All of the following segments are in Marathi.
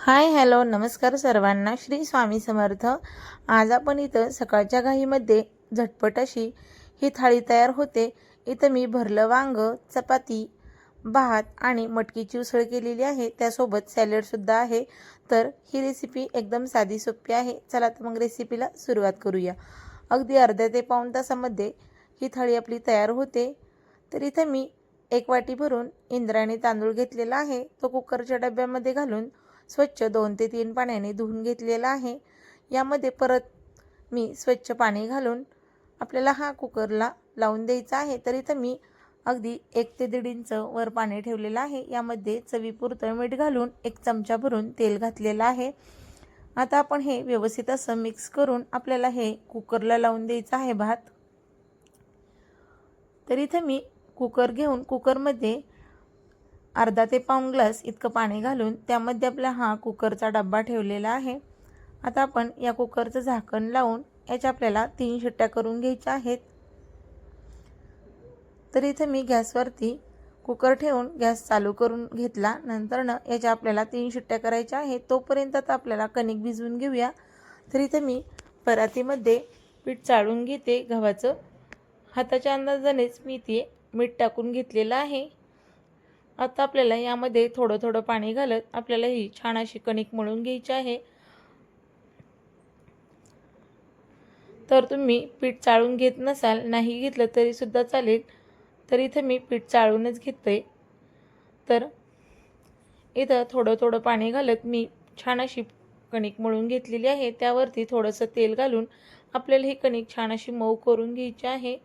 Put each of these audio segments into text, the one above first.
हाय हॅलो नमस्कार सर्वांना. श्री स्वामी समर्थ. आज आपण इथं सकाळच्या घाईमध्ये झटपट अशी ही थाळी तयार होते. इथं मी भरलं वांग चपाती भात आणि मटकीची उसळ केलेली आहे. त्यासोबत सॅलडसुद्धा आहे. तर ही रेसिपी एकदम साधी सोपी आहे. चला तर मग रेसिपीला सुरुवात करूया. अगदी अर्ध्या ते पाऊण तासामध्ये ही थाळी आपली तयार होते. तर इथं मी एक वाटी भरून इंद्रायणी तांदूळ घेतलेला आहे. तो कुकरच्या डब्यामध्ये घालून स्वच्छ दोन ते तीन पाण्याने धुवून घेतलेला आहे. यामध्ये परत मी स्वच्छ पाणी घालून आपल्याला हा कुकरला लावून द्यायचा आहे. तर इथं मी अगदी एक ते दीड इंच वर पाणी ठेवलेलं आहे. यामध्ये चवीपुरतं मीठ घालून एक चमचा भरून तेल घातलेलं आहे. आता आपण हे व्यवस्थित असं मिक्स करून आपल्याला हे कुकरला लावून द्यायचं आहे भात. तर इथं मी कुकर घेऊन कुकरमध्ये अर्धा ते पाऊण ग्लास इतकं पाणी घालून त्यामध्ये आपला हा कुकरचा डब्बा ठेवलेला आहे. आता आपण या कुकरचं झाकण लावून याच्या आपल्याला तीन शिट्ट्या करून घ्यायच्या आहेत. तर इथं मी गॅसवरती कुकर ठेवून गॅस चालू करून घेतला. नंतरनं याच्या आपल्याला तीन शिट्ट्या करायच्या आहेत. तोपर्यंत आता आपल्याला कणिक भिजवून घेऊया. तर इथं मी परातीमध्ये पीठ चाळून घेते. गव्हाचं हाताच्या अंदाजानेच मी ते मीठ टाकून घेतलेलं आहे. आता आपल्याला यामध्ये थोडं थोडं पाणी घालत आपल्याला ही छान अशी कणिक मळून घ्यायची आहे. तर तुम्ही पीठ चाळून घेत नसाल नाही घेतलं तरीसुद्धा चालेल. तर इथं मी पीठ चाळूनच घेते तर इथं थोडं थोडं पाणी घालत मी छान अशी कणिक मळून घेतलेली आहे. त्यावरती थोडंसं तेल घालून आपल्याला ही कणिक छान अशी मऊ करून घ्यायची आहे.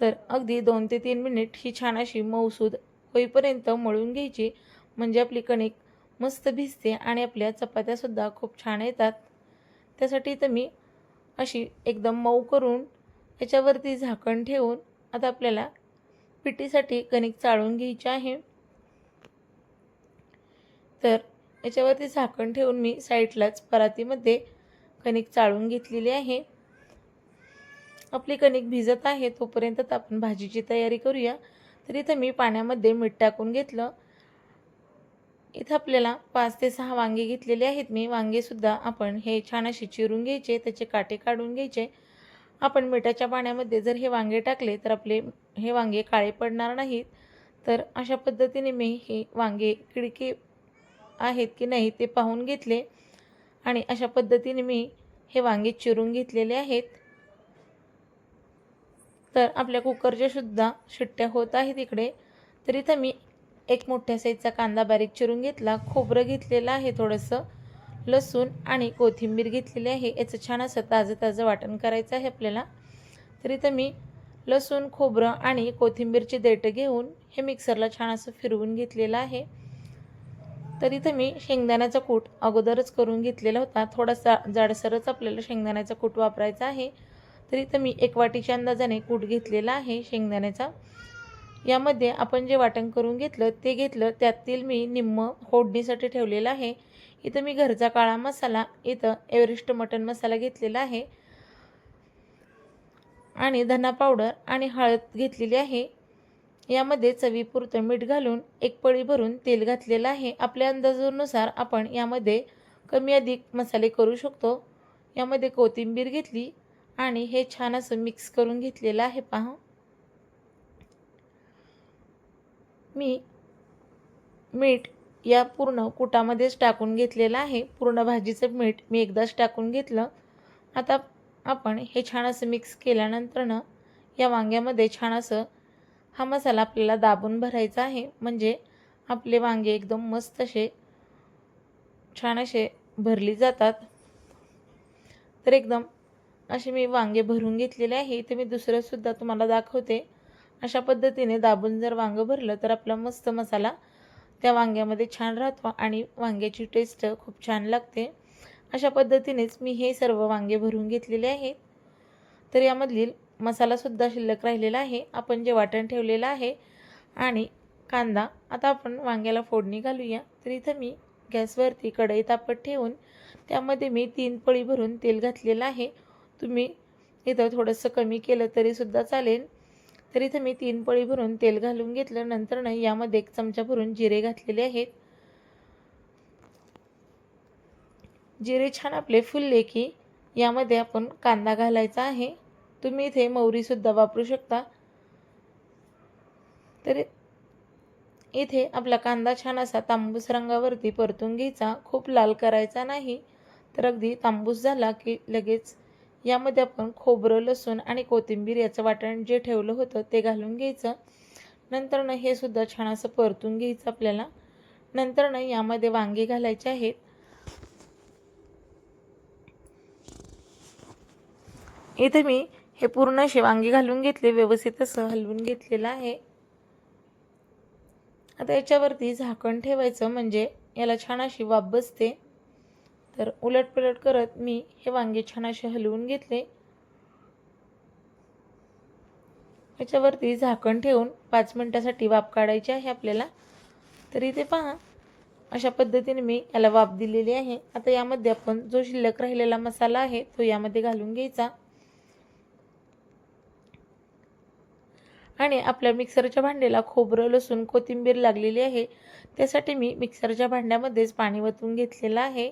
तर अगदी दोन ते तीन मिनिट ही छान अशी मऊसूद होईपर्यंत मळून घ्यायची. म्हणजे आपली कणिक मस्त भिजते आणि आपल्या चपात्यासुद्धा खूप छान येतात. त्यासाठी तर मी अशी एकदम मऊ करून याच्यावरती झाकण ठेवून आता आपल्याला पिठीसाठी कणिक चाळून घ्यायची आहे. तर याच्यावरती झाकण ठेवून मी साईडलाच परातीमध्ये कणिक चाळून घेतलेली आहे. आपली कणिक भिजत आहे तोपर्यंत आपण भाजीची तयारी करूया. तर इथं मी पाण्यामध्ये मीठ टाकून घेतलं. इथं आपल्याला पाच ते सहा वांगे घेतलेले आहेत. मी वांगेसुद्धा आपण हे छान असे चिरून घ्यायचे त्याचे काटे काढून घ्यायचे. आपण मिठाच्या पाण्यामध्ये जर हे वांगे टाकले तर आपले हे वांगे काळे पडणार नाहीत. तर अशा पद्धतीने मी हे वांगे किडके आहेत की नाही ते पाहून घेतले. आणि अशा पद्धतीने मी हे वांगे चिरून घेतलेले आहेत. तर आपल्या कुकरच्या सुद्धा शिट्ट्या होत आहेत इकडे. तर इथं मी एक मोठ्या साईजचा कांदा बारीक चिरून घेतला. खोबरं घेतलेलं आहे थोडंसं. लसूण आणि कोथिंबीर घेतलेली आहे. याचं छान असं ताजं ताजं वाटण करायचं आहे आपल्याला. तर इथं मी लसूण खोबरं आणि कोथिंबीरची देठं घेऊन हे मिक्सरला छान असं फिरवून घेतलेलं आहे. तर इथं मी शेंगदाण्याचा कूट अगोदरच करून घेतलेला होता. थोडासा जाडसरच आपल्याला शेंगदाण्याचा कूट वापरायचा आहे. तर इथं मी एक वाटीच्या अंदाजाने कूट घेतलेला आहे शेंगदाण्याचा. यामध्ये आपण जे वाटण करून घेतलं ते घेतलं त्यातील मी निम्म फोडणीसाठी ठेवलेलं आहे. इथं मी घरचा काळा मसाला इथं एव्हरेस्ट मटन मसाला घेतलेला आहे. आणि धना पावडर आणि हळद घेतलेली आहे. यामध्ये चवीपुरतं मीठ घालून एक पळी भरून तेल घातलेलं आहे. आपल्या अंदाजानुसार आपण यामध्ये कमी अधिक मसाले करू शकतो. यामध्ये कोथिंबीर घेतली आणि हे छान असं मिक्स करून घेतलेलं आहे पहा. मी मीठ या पूर्ण कुटामध्येच टाकून घेतलेलं आहे. पूर्ण भाजीचं मीठ मी एकदाच टाकून घेतलं. आता आपण हे छान असं मिक्स केल्यानंतरनं या वांग्यामध्ये छान असं हा मसाला आपल्याला दाबून भरायचा आहे. म्हणजे आपले वांगे एकदम मस्त असे छान असे भरली जातात. तर एकदम असे मी वांगे भरून घेतलेले आहे. ते मी दुसरंसुद्धा तुम्हाला दाखवते. अशा पद्धतीने दाबून जर वांगं भरलं तर आपला मस्त मसाला त्या वांग्यामध्ये छान राहतो आणि वांग्याची टेस्ट खूप छान लागते. अशा पद्धतीनेच मी हे सर्व वांगे भरून घेतलेले आहेत. तर यामधील मसालासुद्धा शिल्लक राहिलेला आहे. आपण जे वाटण ठेवलेलं आहे आणि कांदा आता आपण वांग्याला फोडणी घालूया. तर इथं मी गॅसवरती कढई तापत ठेवून त्यामध्ये मी तीन पळी भरून तेल घातलेलं आहे. तुम्ही इथं थोडंसं कमी केलं तरीसुद्धा चालेल. तर इथं मी तीन पळी भरून तेल घालून घेतलं. नंतरनं यामध्ये एक चमचा भरून जिरे घातलेले आहेत. जिरे छान आपले फुलले की यामध्ये आपण कांदा घालायचा आहे. तुम्ही इथे मौरीसुद्धा वापरू शकता. तर इथे आपला कांदा छान असा तांबूस रंगावरती परतून घ्यायचा. खूप लाल करायचा नाही. तर अगदी तांबूस झाला की लगेच यामध्ये आपण खोबरं लसूण आणि कोथिंबीर याचं वाटण जे ठेवलं होतं ते घालून घ्यायचं. नंतरनं हे सुद्धा छान असं परतून घ्यायचं आपल्याला. नंतरनं यामध्ये वांगे घालायचे आहेत. इथे मी हे पूर्ण असे वांगे घालून घेतले व्यवस्थित असं हलवून घेतलेलं आहे. आता याच्यावरती झाकण ठेवायचं म्हणजे याला छान अशी वाफ बसते. तर उलटपलट करत मी हे वांगे छान असे हलवून घेतले. याच्यावरती झाकण ठेवून पाच मिनटासाठी वाफ काढायची आहे आपल्याला. तर इथे पहा अशा पद्धतीने मी याला वाफ दिलेली आहे. आता यामध्ये आपण जो शिल्लक राहिलेला मसाला आहे तो यामध्ये घालून घ्यायचा. आणि आपल्या मिक्सरच्या भांड्याला खोबरं लसूण कोथिंबीर लागलेली आहे. त्यासाठी मी मिक्सरच्या भांड्यामध्येच पाणी वतून घेतलेलं आहे.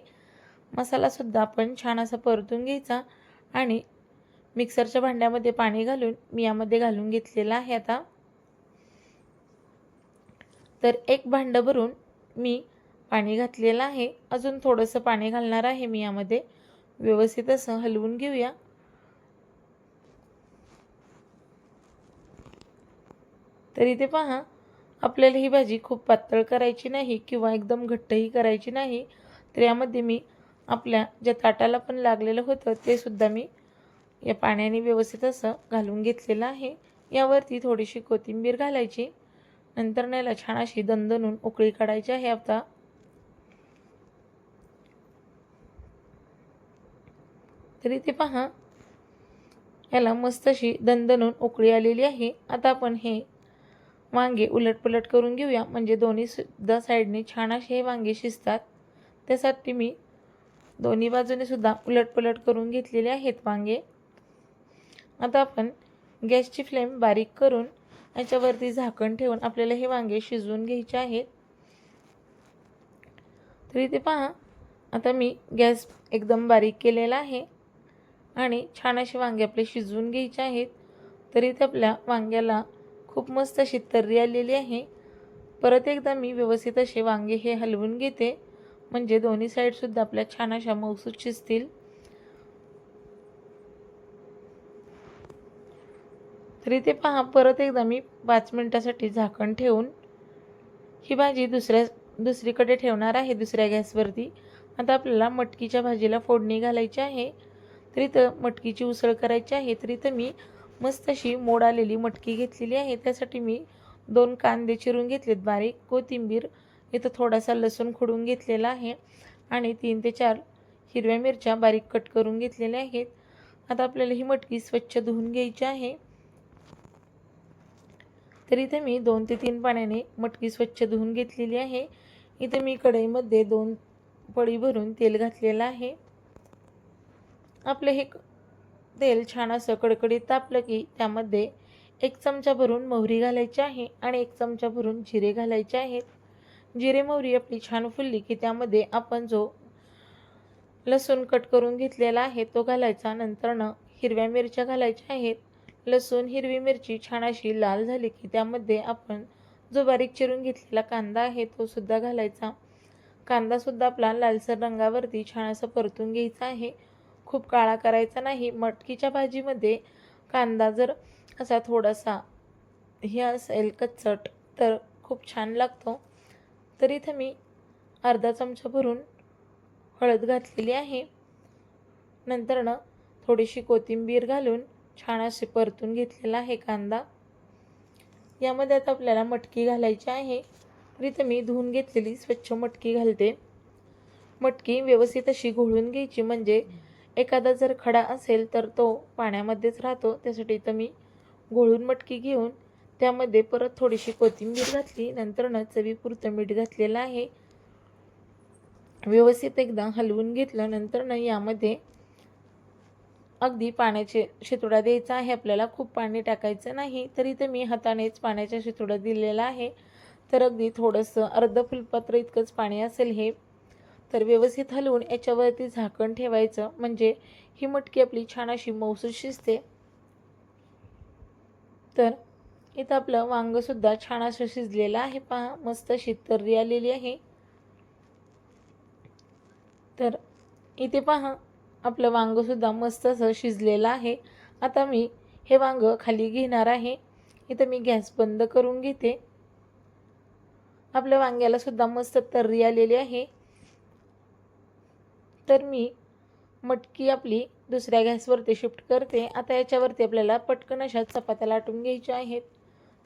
मसालासुद्धा आपण छान असा परतून घ्यायचा आणि मिक्सरच्या भांड्यामध्ये पाणी घालून मी यामध्ये घालून घेतलेलं आहे आता. तर एक भांडं भरून मी पाणी घातलेलं आहे. अजून थोडंसं पाणी घालणार आहे मी यामध्ये. व्यवस्थित असं हलवून घेऊया. तर इथे पहा आपल्याला ही भाजी खूप पातळ करायची नाही किंवा एकदम घट्टही करायची नाही. तर यामध्ये मी आपल्या ज्या ताटाला पण लागलेलं होतं ते सुद्धा मी या पाण्याने व्यवस्थित असं घालून घेतलेलं आहे. यावरती थोडीशी कोथिंबीर घालायची. नंतर याला छान अशी दणदणून उकळी काढायची आहे आता. तरी ते पहा. याला मस्त अशी दणदणून उकळी आलेली आहे. आता आपण हे वांगे उलटपलट करून घेऊया. म्हणजे दोन्ही सुद्धा साईडने छान असे हे वांगे शिजतात. त्यासाठी मी दोन्ही बाजूने सुद्धा उलटपलट करून घेतलेले आहेत वांगे. आता आपण गॅसची फ्लेम बारीक करून याच्यावरती झाकण ठेवून आपल्याला हे वांगे शिजवून घ्यायचे आहेत. तर इथे पहा आता मी गॅस एकदम बारीक केलेला आहे आणि छान असे वांगे आपले शिजवून घ्यायचे आहेत. तर इथे आपल्या वांग्याला खूप मस्त अशी तर्री आलेली आहे. परत एकदा मी व्यवस्थित असे वांगे हे हलवून घेते. म्हणजे दोन्ही साईडसुद्धा आपल्या छान अशा मौसूद शिजतील. तर इथे पहा परत एकदा मी पाच मिनटासाठी झाकण ठेवून ही भाजी दुसऱ्या दुसरीकडे ठेवणार आहे दुसऱ्या गॅसवरती. आता आपल्याला मटकीच्या भाजीला फोडणी घालायची आहे. तर इथं मटकीची उसळ करायची आहे. तर इथं मी मस्त अशी मोड आलेली मटकी घेतलेली आहे. त्यासाठी मी दोन कांदे चिरून घेतलेत. बारीक कोथिंबीर इथं थोडासा लसूण खोडून घेतलेला आहे आणि तीन ते चार हिरव्या मिरच्या बारीक कट करून घेतलेल्या आहेत. आता आपल्याला ही मटकी स्वच्छ धुवून घ्यायची आहे. तर इथे मी दोन ते तीन पाण्याने मटकी स्वच्छ धुवून घेतलेली आहे. इथे मी कढईमध्ये दोन पळी भरून तेल घातलेलं आहे. आपलं हे तेल छान असं कडकडीत तापलं की त्यामध्ये एक चमचा भरून मोहरी घालायची आहे आणि एक चमचा भरून जिरे घालायचे आहेत. जिरे मोहरी आपली छान फुलली की त्यामध्ये आपण जो लसूण कट करून घेतलेला आहे तो घालायचा. नंतरनं हिरव्या मिरच्या घालायच्या आहेत. लसूण हिरवी मिरची छान अशी लाल झाली की त्यामध्ये आपण जो बारीक चिरून घेतलेला कांदा आहे तो सुद्धा घालायचा. कांदासुद्धा आपला लालसर रंगावरती छान असं परतून घ्यायचा आहे. खूप काळा करायचा नाही. मटकीच्या भाजीमध्ये कांदा जर असा थोडासा हे असेल कच्चट तर खूप छान लागतो. तर इथं मी अर्धा चमचा भरून हळद घातलेली आहे. नंतरनं थोडीशी कोथिंबीर घालून छान असे परतून घेतलेला आहे कांदा. यामध्ये आता आपल्याला मटकी घालायची आहे. तर इथं मी धुवून घेतलेली स्वच्छ मटकी घालते. मटकी व्यवस्थित अशी घोळून घ्यायची म्हणजे एखादा जर खडा असेल तर तो पाण्यामध्येच राहतो. त्यासाठी इथं मी घोळून मटकी घेऊन त्यामध्ये परत थोडीशी कोथिंबीर घातली नंतरनं चवीपुरतं मीठ घातलेलं आहे. व्यवस्थित एकदा हलवून घेतलं नंतरनं यामध्ये अगदी पाण्याचे शितोडा द्यायचा आहे. आपल्याला खूप पाणी टाकायचं नाही तरी तर मी हातानेच पाण्याचा शितोडा दिलेला आहे. तर अगदी थोडंसं अर्ध फुलपात्र इतकंच पाणी असेल हे. तर व्यवस्थित हलवून याच्यावरती झाकण ठेवायचं. म्हणजे ही मटकी आपली छान अशी मौसूद शिजते. तर इथं आपलं वांगंसुद्धा छान असं शिजलेलं आहे. पहा मस्त अशी तर्री आलेली आहे. तर इथे पहा आपलं वांगंसुद्धा मस्त असं शिजलेलं आहे. आता मी हे वांगं खाली घेणार आहे. इथं मी गॅस बंद करून घेते. आपल्या वांग्याला सुद्धा मस्त तर्री आलेली आहे. तर मी मटकी आपली दुसऱ्या गॅसवरती शिफ्ट करते. आता याच्यावरती आपल्याला पटकन अशा चपात्या लाटून घ्यायच्या आहेत.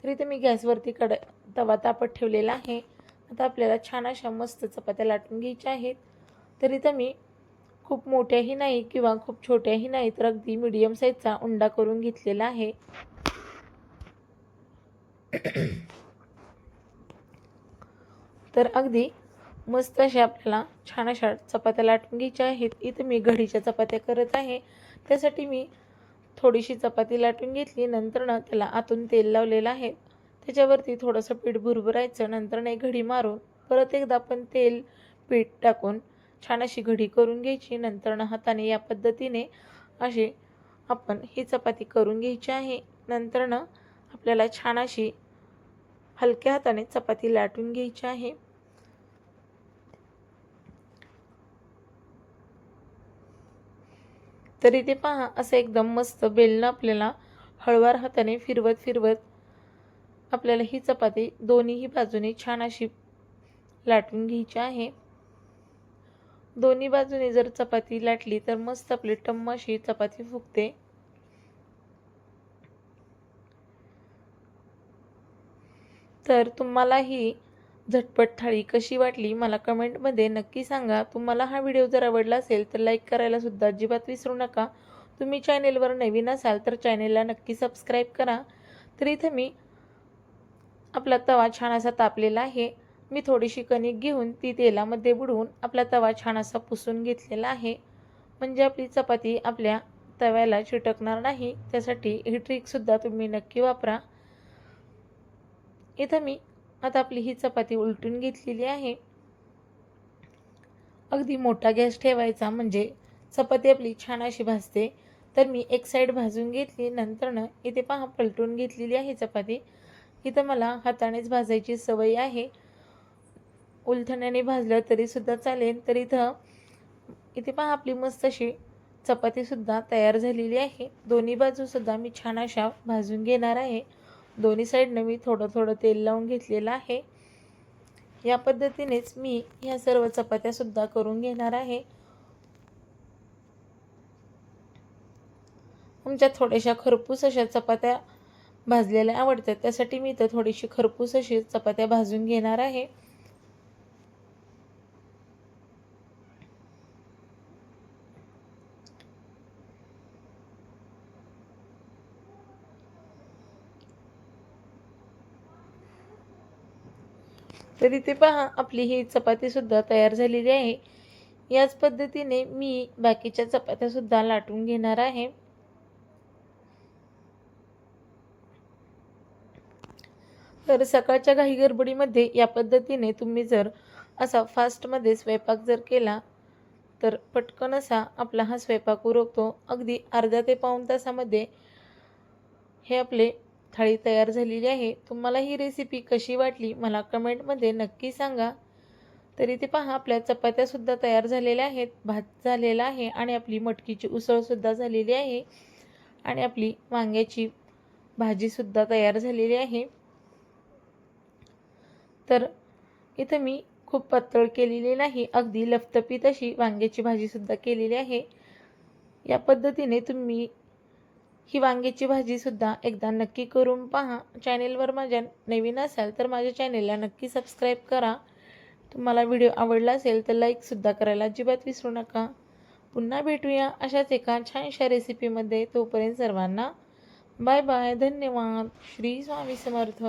तर इथे मी गॅसवरती कड तवा तापत ठेवलेला आहे. आता आपल्याला छान अशा मस्त चपात्या लाटून घ्यायच्या आहेत. तर इथं मी खूप मोठ्याही नाही किंवा खूप छोट्याही नाही तर अगदी मिडियम साईजचा उंडा करून घेतलेला आहे. तर अगदी मस्त अशा आपल्याला छान अशा चपात्या लाटून घ्यायच्या आहेत. इथं मी घडीच्या चपात्या करत आहे. त्यासाठी मी थोडीशी चपाती लाटून घेतली. नंतर ना त्याला आतून तेल लावलेलं आहे. त्याच्यावरती थोडंसं पीठ भुरभुरायचं. नंतर ना एक घडी मारून परत एकदा आपण तेल पीठ टाकून छान अशी घडी करून घ्यायची. नंतर ना हाताने या पद्धतीने अशी आपण ही चपाती करून घ्यायची आहे. नंतर ना आपल्याला छान अशी हलक्या हाताने चपाती लाटून घ्यायची आहे. तरी ते पहा असं एकदम मस्त बेलनं आपल्याला हळवार हाताने फिरवत फिरवत आपल्याला ही चपाती दोन्हीही बाजूने छान अशी लाटून घ्यायची आहे. दोन्ही बाजूने जर चपाती लाटली तर मस्त आपली टम्म अशी चपाती फुगते. तर तुम्हालाही झटपट थाळी कशी वाटली मला कमेंटमध्ये नक्की सांगा. तुम्हाला हा व्हिडिओ जर आवडला असेल तर लाईक करायला सुद्धा अजिबात विसरू नका. तुम्ही चॅनेलवर नवीन असाल तर चॅनेलला नक्की सबस्क्राईब करा. तर इथं मी आपला तवा छान असा तापलेला आहे. मी थोडीशी कणिक घेऊन ती तेलामध्ये बुडवून आपला तवा छान असा पुसून घेतलेला आहे. म्हणजे आपली चपाती आपल्या तव्याला चिटकणार नाही. त्यासाठी ही ट्रिकसुद्धा तुम्ही नक्की वापरा. इथं मी आता आपली ही चपाती उलटून घेतलेली आहे. अगदी मोठा गॅस ठेवायचा म्हणजे चपाती आपली छान अशी भाजते. तर मी एक साईड भाजून घेतली नंतरनं इथे पहा पलटून घेतलेली आहे चपाती. इथं मला हातानेच भाजायची सवय आहे. उलथण्याने भाजलं तरीसुद्धा चालेल. तर इथं इथे पहा आपली मस्त अशी चपातीसुद्धा तयार झालेली आहे. दोन्ही बाजूसुद्धा मी छान अशा भाजून घेणार आहे. दोन्ही साईडनं मी थोडं थोडं तेल लावून घेतलेलं आहे. या पद्धतीनेच मी ह्या सर्व चपात्यासुद्धा करून घेणार आहे. आमच्या थोड्याशा खरपूस अशा चपात्या भाजलेल्या आवडतात. त्यासाठी मी इथं थोडीशी खरपूस अशी चपात्या भाजून घेणार आहे. तर इथे पहा आपली ही चपातीसुद्धा तयार झालेली आहे. याच पद्धतीने मी बाकीच्या चपात्यासुद्धा लाटून घेणार आहे. तर सकाळच्या घाई गडबडीमध्ये या पद्धतीने तुम्ही जर असा फास्टमध्ये स्वयंपाक जर केला तर पटकन असा आपला हा स्वयंपाक उरकतो. अगदी अर्ध्या ते पाऊण तासामध्ये हे आपले थाळी तयार झालेली आहे. तुम्हाला ही रेसिपी कशी वाटली मला कमेंटमध्ये नक्की सांगा. तरी ते पहा आपल्या चपात्यासुद्धा तयार झालेल्या आहेत. भात झालेला आहे आणि आपली मटकीची उसळसुद्धा झालेली आहे. आणि आपली वांग्याची भाजीसुद्धा तयार झालेली आहे. तर इथं मी खूप पातळ केलेली नाही अगदी लफतपीत अशी वांग्याची भाजीसुद्धा केलेली आहे. या पद्धतीने तुम्ही ही वांग्याची भाजीसुद्धा एकदा नक्की करून पहा. चॅनेलवर माझ्या नवीन असाल तर माझ्या चॅनेलला नक्की सबस्क्राईब करा. तुम्हाला व्हिडिओ आवडला असेल तर लाईकसुद्धा करायला अजिबात विसरू नका. पुन्हा भेटूया अशाच एका छानशा रेसिपीमध्ये तोपर्यंत सर्वांना बाय बाय धन्यवाद. श्री स्वामी समर्थ.